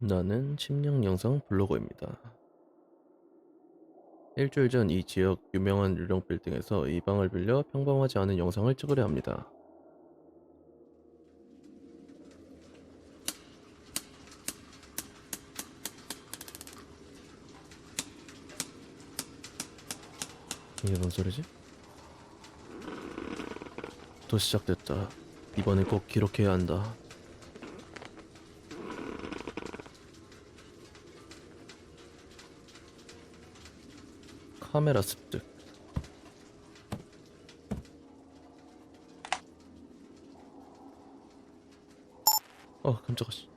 나는 침략 영상 블로거입니다. 일주일 전 이 지역 유명한 유령 빌딩에서 이 방을 빌려 평범하지 않은 영상을 찍으려 합니다. 이게 뭔 소리지? 또 시작됐다. 이번엔 꼭 기록해야 한다. 카메라 습득. 어, 깜짝아. 씨.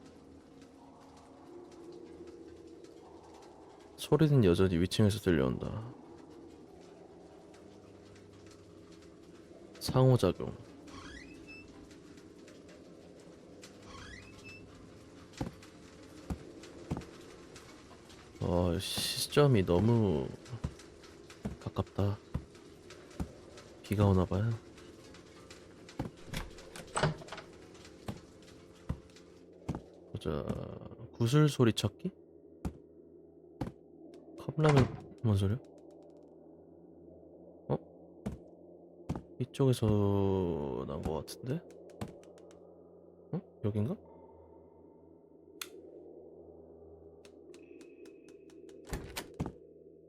소리는 여전히 위층에서 들려온다. 상호작용. 어, 시점이 너무 가깝다. 비가 오나 봐요. 보자. 구슬 소리 찾기? 컵라면 뭔 소리야? 어? 이쪽에서 난 것 같은데? 어? 여긴가?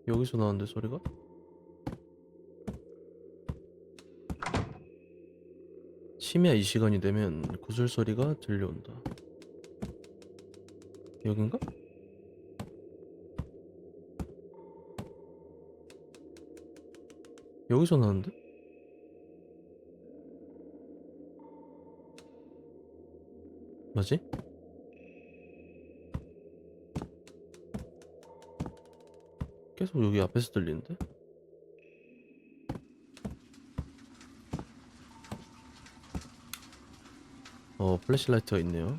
여기서 나는데 소리가? 심야 이 시간이 되면 구슬 소리가 들려온다. 여긴가? 여기서 나는데? 뭐지? 계속 여기 앞에서 들리는데? 어, 플래시라이트가 있네요.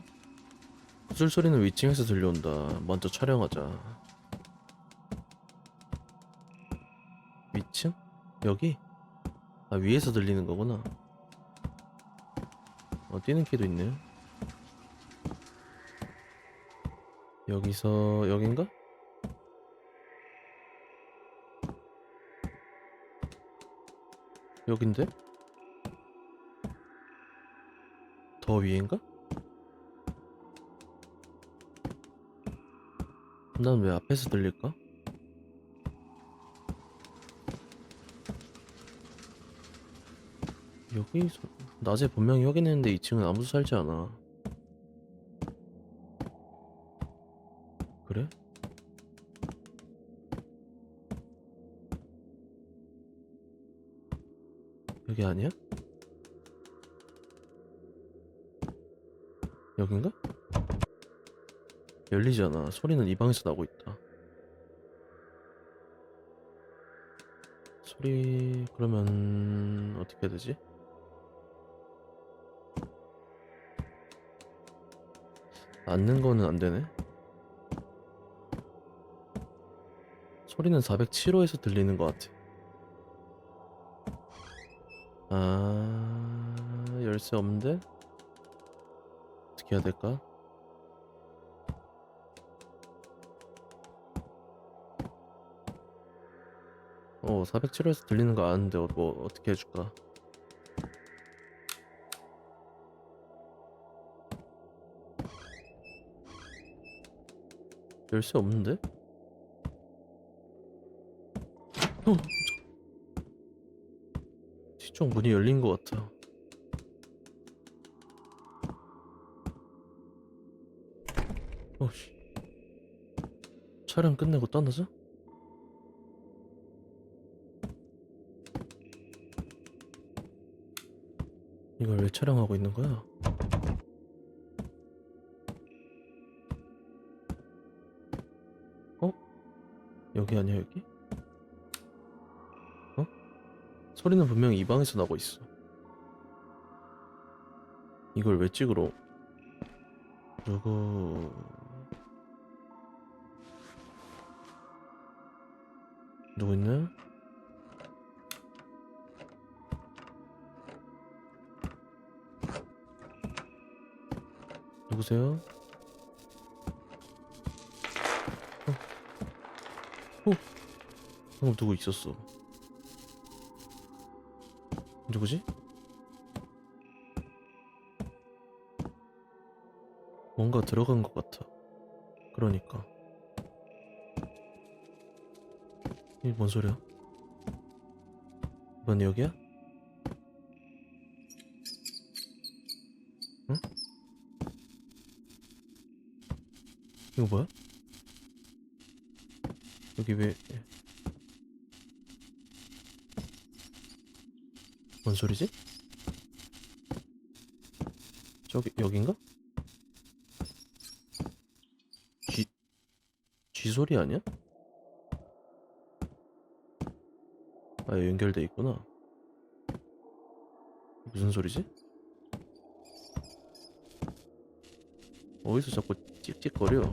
구슬 소리는 위층에서 들려온다. 먼저 촬영하자. 위층? 여기? 아, 위에서 들리는 거구나. 어, 뛰는 키도 있네요. 여기서, 여긴가? 여긴데? 더 위인가? 난 왜 앞에서 들릴까? 여기 서 낮에 분명히 확인했는데 2층은 아무도 살지 않아. 그래? 여기 아니야? 여긴가? 열리잖아. 소리는 이 방에서 나고 있다. 소리 그러면 어떻게 해야 되지? 앉는 거는 안 되네. 소리는 407호에서 들리는 것 같아. 아, 열쇠 없는데? 어떻게 해야 될까? 어, 407호에서 들리는 거 아는데 어, 뭐 어떻게 해줄까? 열쇠 없는데? 어, 저... 뒤쪽 문이 열린 것 같아. 어씨. 촬영 끝내고 떠나자? 이걸 왜 촬영하고 있는 거야? 어? 여기 아니야 여기? 어? 소리는 분명히 이 방에서 나고 있어. 이걸 왜 찍으러? 누구? 누구 있나요? 누구세요? 어? 어? 방금 누구 있었어? 누구지? 뭔가 들어간 것 같아. 그러니까. 이게 뭔 소리야? 이번 여기야? 응? 이거 뭐야? 여기 왜? 뭔 소리지? 저기 여긴가? 쥐 쥐 소리 아니야? 아 연결돼 있구나. 무슨 소리지? 어디서 자꾸 찍찍거려?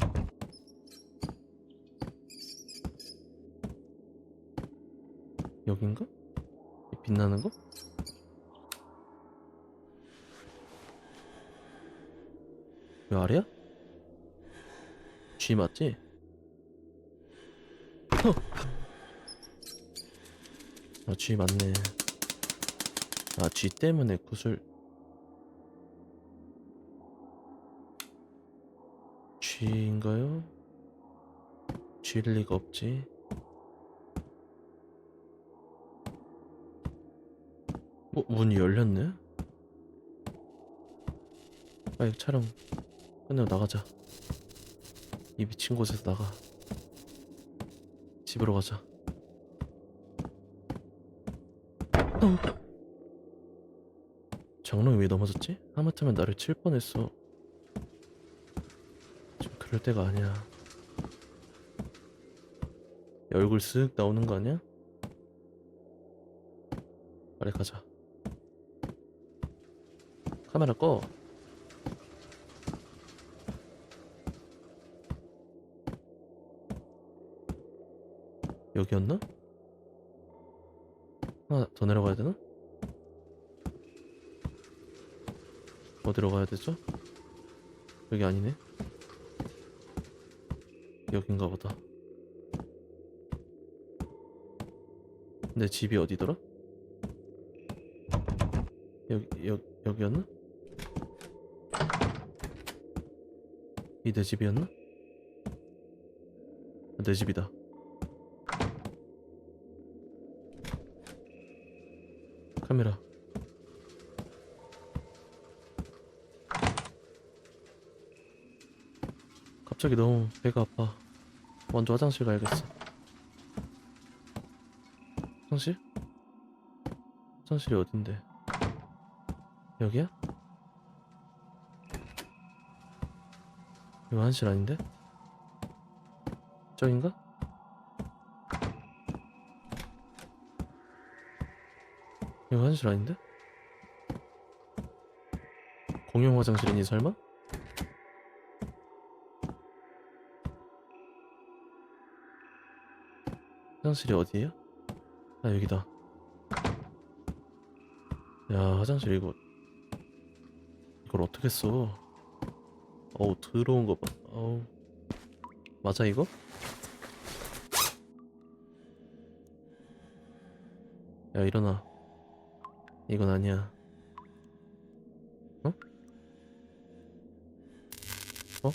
여긴가? 이 빛나는 거? 이 아래야? 쥐 맞지? 어! 아, 쥐 맞네. 아, 쥐 때문에 구슬. 쥐인가요? 쥐일 리가 없지. 어, 문이 열렸네? 빨리 촬영 끝내고 나가자. 이 미친 곳에서 나가. 집으로 가자. 어. 장롱이 왜 넘어졌지? 하마터면 나를 칠 뻔했어. 지금 그럴 때가 아니야. 야, 얼굴 쓱 나오는 거 아니야? 빨리 가자. 카메라 꺼. 여기였나? 하나 더 내려가야 되나? 어디로 가야 되죠? 여기 아니네. 여긴가 보다. 내 집이 어디더라? 여기 여 여기였나? 이 내 집이었나? 아, 내 집이다. 카메라. 갑자기 너무 배가 아파. 먼저 화장실 가야겠어. 화장실? 화장실이 어딘데? 여기야? 이거 화장실 아닌데? 저긴가? 이거 화장실 아닌데? 공용 화장실이니 설마? 화장실이 어디에요? 아 여기다 야 화장실 이거 이걸 어떻게 써 어우 더러운 거봐 어우 맞아 이거? 야 일어나 이건 아니야 어? 어?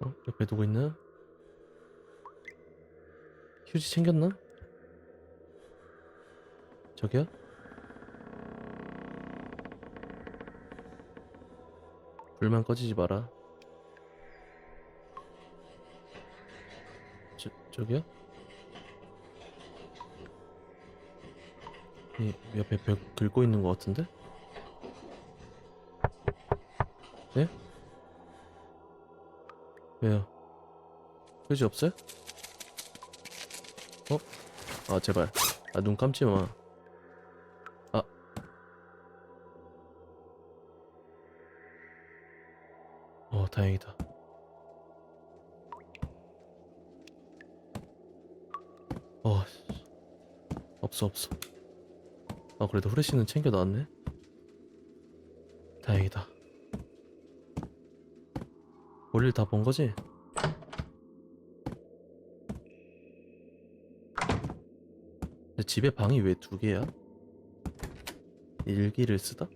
어? 옆에 누구 있나? 휴지 챙겼나? 저기야? 불만 꺼지지 마라. 저, 저기야? 이 옆에 벽 긁고 있는 것 같은데? 네? 왜요? 휴지 없어요? 어? 아 제발 아 눈 감지 마. 아. 어 다행이다. 어 씨. 없어 없어. 아 그래도 후레쉬는 챙겨 놨네. 다행이다. 볼일 다 본 거지? 근데 집에 방이 왜 두 개야? 일기를 쓰다?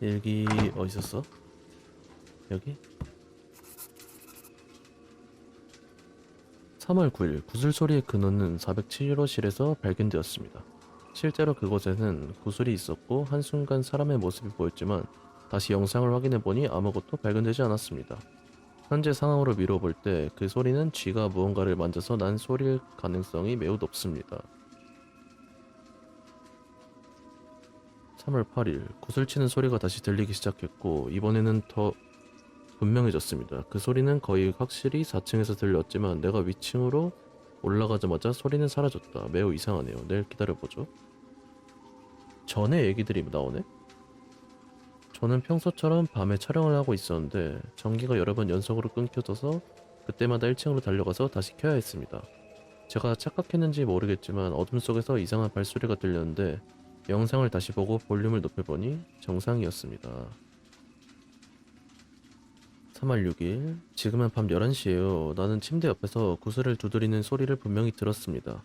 일기 어디 있었어? 여기? 3월 9일 구슬 소리의 근원은 407호실에서 발견되었습니다. 실제로 그곳에는 구슬이 있었고 한순간 사람의 모습이 보였지만 다시 영상을 확인해 보니 아무것도 발견되지 않았습니다. 현재 상황으로 미뤄볼 때 그 소리는 쥐가 무언가를 만져서 난 소리일 가능성이 매우 높습니다. 3월 8일 구슬 치는 소리가 다시 들리기 시작했고 이번에는 더 분명해졌습니다. 그 소리는 거의 확실히 4층에서 들렸지만 내가 위층으로 올라가자마자 소리는 사라졌다. 매우 이상하네요. 내일 기다려보죠. 전에 얘기들이 나오네? 저는 평소처럼 밤에 촬영을 하고 있었는데 전기가 여러 번 연속으로 끊겨져서 그때마다 1층으로 달려가서 다시 켜야 했습니다. 제가 착각했는지 모르겠지만 어둠 속에서 이상한 발소리가 들렸는데 영상을 다시 보고 볼륨을 높여보니 정상이었습니다. 3월 6일 지금은 밤 11시예요. 나는 침대 옆에서 구슬을 두드리는 소리를 분명히 들었습니다.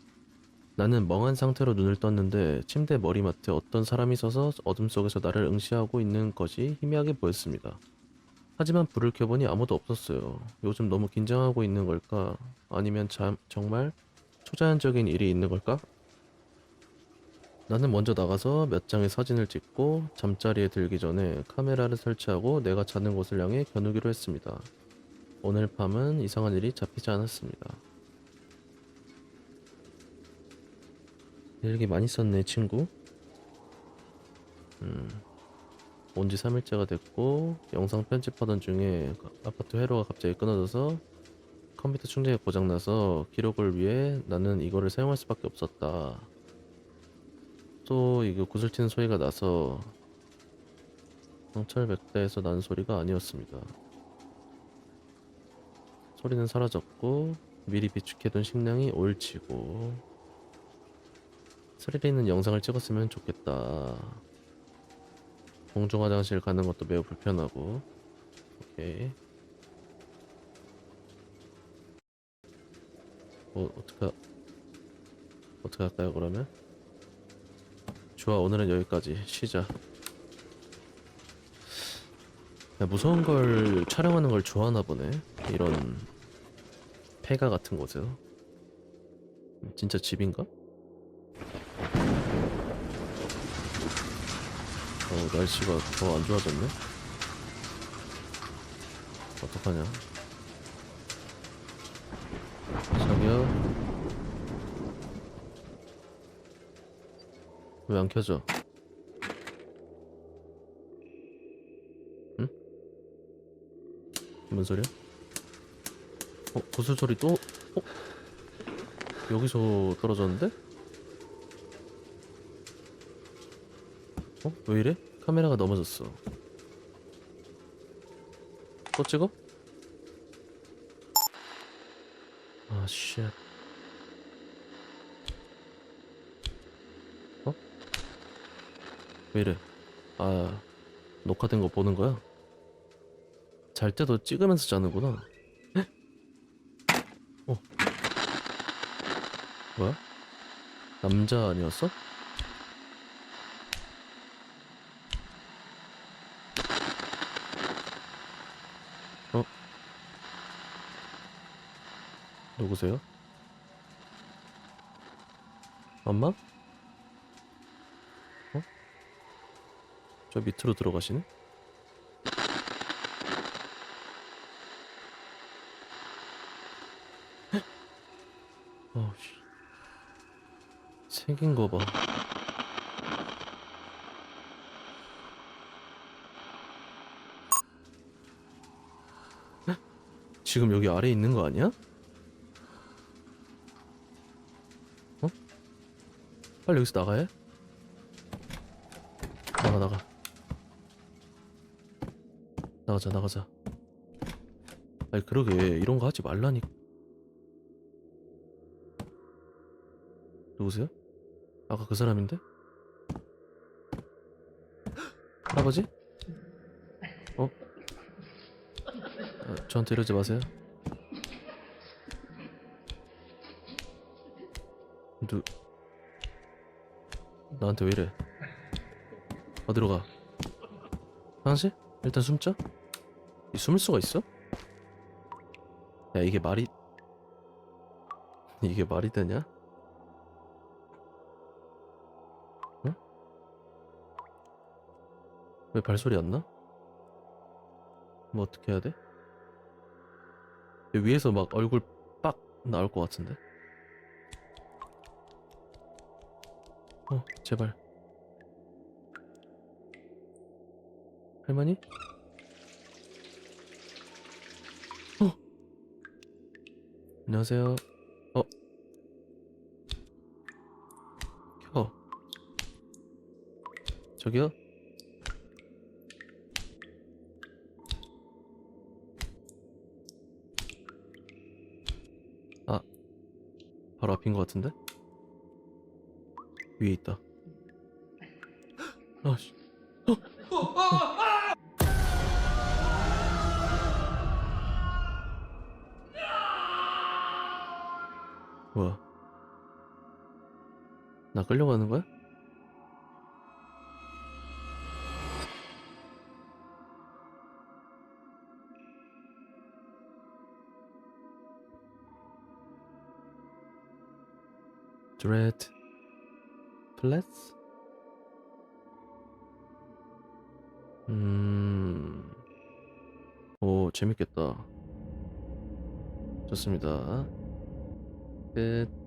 나는 멍한 상태로 눈을 떴는데 침대 머리맡에 어떤 사람이 서서 어둠 속에서 나를 응시하고 있는 것이 희미하게 보였습니다. 하지만 불을 켜보니 아무도 없었어요. 요즘 너무 긴장하고 있는 걸까? 아니면 참, 정말 초자연적인 일이 있는 걸까? 나는 먼저 나가서 몇 장의 사진을 찍고 잠자리에 들기 전에 카메라를 설치하고 내가 자는 곳을 향해 겨누기로 했습니다. 오늘 밤은 이상한 일이 잡히지 않았습니다. 일기 많이 썼네 친구 음, 온지 3일째가 됐고 영상 편집하던 중에 아파트 회로가 갑자기 끊어져서 컴퓨터 충전이 고장나서 기록을 위해 나는 이거를 사용할 수밖에 없었다 또 이거 구슬 치는 소리가 나서 성철백대에서 나는 소리가 아니었습니다 소리는 사라졌고 미리 비축해둔 식량이 오일치고 스릴 있는 영상을 찍었으면 좋겠다. 공중 화장실 가는 것도 매우 불편하고. 오케이. 뭐 어떻게 어떻게 할까요 그러면? 좋아 오늘은 여기까지 쉬자. 야, 무서운 걸 촬영하는 걸 좋아하나 보네. 이런 폐가 같은 곳에서. 진짜 집인가? 어, 날씨가 더 안 좋아졌네? 어떡하냐? 자기야? 왜 안 켜져? 응? 뭔 소리야? 어, 구슬 소리 또? 어? 여기서 떨어졌는데? 어? 왜 이래? 카메라가 넘어졌어. 또 찍어? 아, 쉣. 왜 이래? 아, 녹화된 거 보는 거야? 잘 때도 찍으면서 자는구나. 헉? 어. 뭐야? 남자 아니었어? 누구세요? 엄마? 저 밑으로 들어가시네? 어우씨 생긴 거 봐. 지금 여기 아래 있는 거 아니야? 빨리 여기서 나가야 해? 나가 나가 나가자 나가자 아니 그러게 이런 거 하지 말라니 누구세요? 아까 그 사람인데? 할아버지? 어? 어, 저한테 이러지 마세요. 누 나한테 왜 이래? 어디로 가? 화장실? 일단 숨자. 이 숨을 수가 있어? 야 이게 말이 이게 말이 되냐? 응? 왜 발소리 안 나? 뭐 어떻게 해야 돼? 얘 위에서 막 얼굴 빡 나올 것 같은데? 어, 제발. 할머니? 안녕하세요. 어? 켜. 저기요? 아, 바로 앞인 것 같은데? 위에 있다. 아씨. 끌려가는 거야? 드레드 플랫스? 음... 오 재밌겠다 좋습니다 끝